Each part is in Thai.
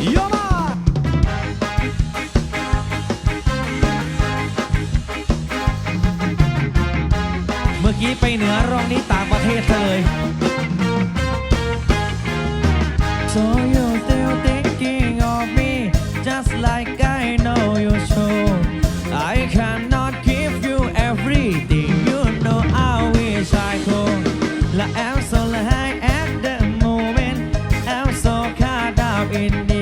เมื่อกี้ไปเหนือร้องนี้ต่างประเทศเลยโซโย in me.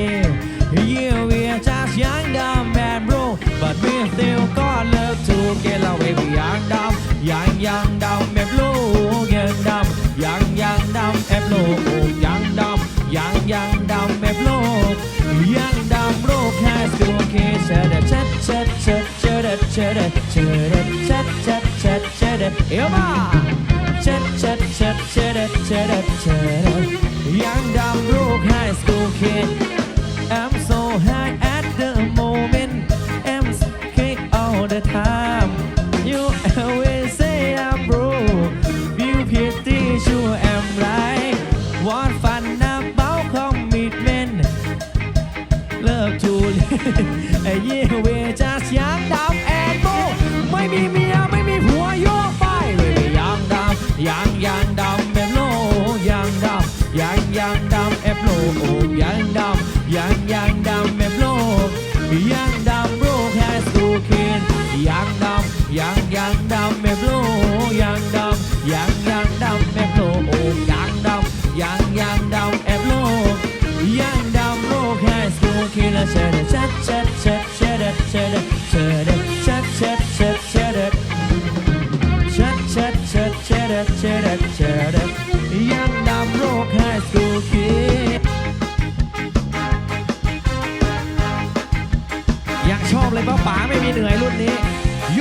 still got love to get away ยังดำยางยางดำแอบลูกยังดำยางยางดำแอบลูกยางดำยางยางดำแอบลูกยางดำโรคแค่ตัวเคเชดเชดเชดเชดเชดเชดเชดเชดเชดเชดเชดเเชิดเชดเชดเชดเชดเชดเชดเชิดิดเชิดเชิดเค I'm so always say I'm broke You pretty sure I'm right What fun about commitment Love to live Yeah we just young dumb and broke ไม่มีเมียไม่มีผัวโยกไปเลยยังดำยังยังดำแบบโลยังดำยังยังดำแอบโลยังดำยังยังางดำแม่โผล่ยางดำยางยางดำแม่โผล่ยางดำยางยางดำแอบโลยางดำโลกแค่สกูคิลเชิดเชดเชดเชิดเชิดเชิดเชิดเชิดเชิดเชิดเชิดเชิดเชิดเชิดเชิดเชิดเชิดยางดำโลกแค่สกูคิดยังชอบเลยป้าป๋าไม่มีเหนื่อยรุ่นนี้โย